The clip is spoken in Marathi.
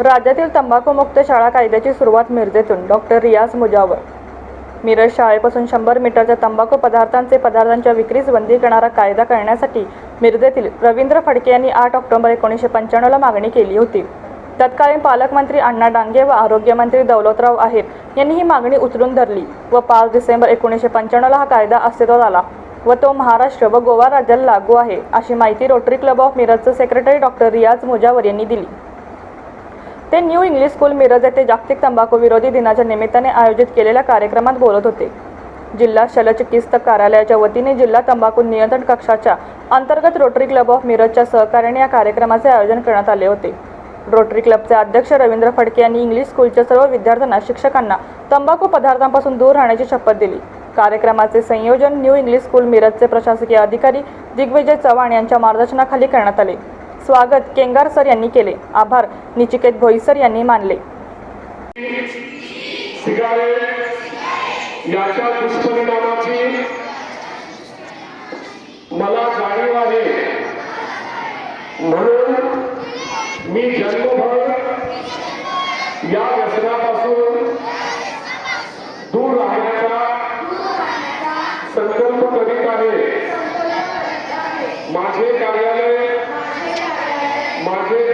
राज्यातील तंबाखूमुक्त शाळा कायद्याची सुरुवात मिरजेतून. डॉक्टर रियाज मुजावर. मिरज शाळेपासून शंभर मीटरच्या तंबाखू पदार्थांचे पदार्थांच्या विक्रीस बंदी करणारा कायदा करण्यासाठी मिरजेतील रवींद्र फडके यांनी आठ ऑक्टोबर एकोणीसशे पंच्याण्णवला मागणी केली होती. तत्कालीन पालकमंत्री अण्णा डांगे व आरोग्यमंत्री दौलतराव आहेर यांनी ही मागणी उचलून धरली व पाच डिसेंबर एकोणीसशे पंच्याण्णवला हा कायदा अस्तित्वात आला व तो महाराष्ट्र व गोवा राज्याला लागू आहे अशी माहिती रोटरी क्लब ऑफ मिरजचे सेक्रेटरी डॉक्टर रियाज मुजावर यांनी दिली. ते न्यू इंग्लिश स्कूल मिरज येथे जागतिक तंबाखू विरोधी दिनाच्या निमित्ताने आयोजित केलेल्या कार्यक्रमात बोलत होते. जिल्हा शलचिकित्सक कार्यालयाच्या वतीने जिल्हा तंबाखू नियंत्रण कक्षाच्या अंतर्गत रोटरी क्लब ऑफ मिरजच्या सहकार्याने या कार्यक्रमाचे आयोजन करण्यात आले होते. रोटरी क्लबचे अध्यक्ष रवींद्र फडके यांनी इंग्लिश स्कूलच्या सर्व विद्यार्थ्यांना शिक्षकांना तंबाखू पदार्थांपासून दूर राहण्याची शपथ दिली. कार्यक्रमाचे संयोजन न्यू इंग्लिश स्कूल मिरजचे प्रशासकीय अधिकारी दिग्विजय चव्हाण यांच्या मार्गदर्शनाखाली करण्यात आले. स्वागत केंगार सर यांनी केले. आभार. निचिकेत भोईसर यांनी मानले. मला जाणीव आहे. म्हणून मी जन्मभर या व्यसनापासून दूर राहण्याचा संकल्प करीत आहे. माझे कार्य homenaje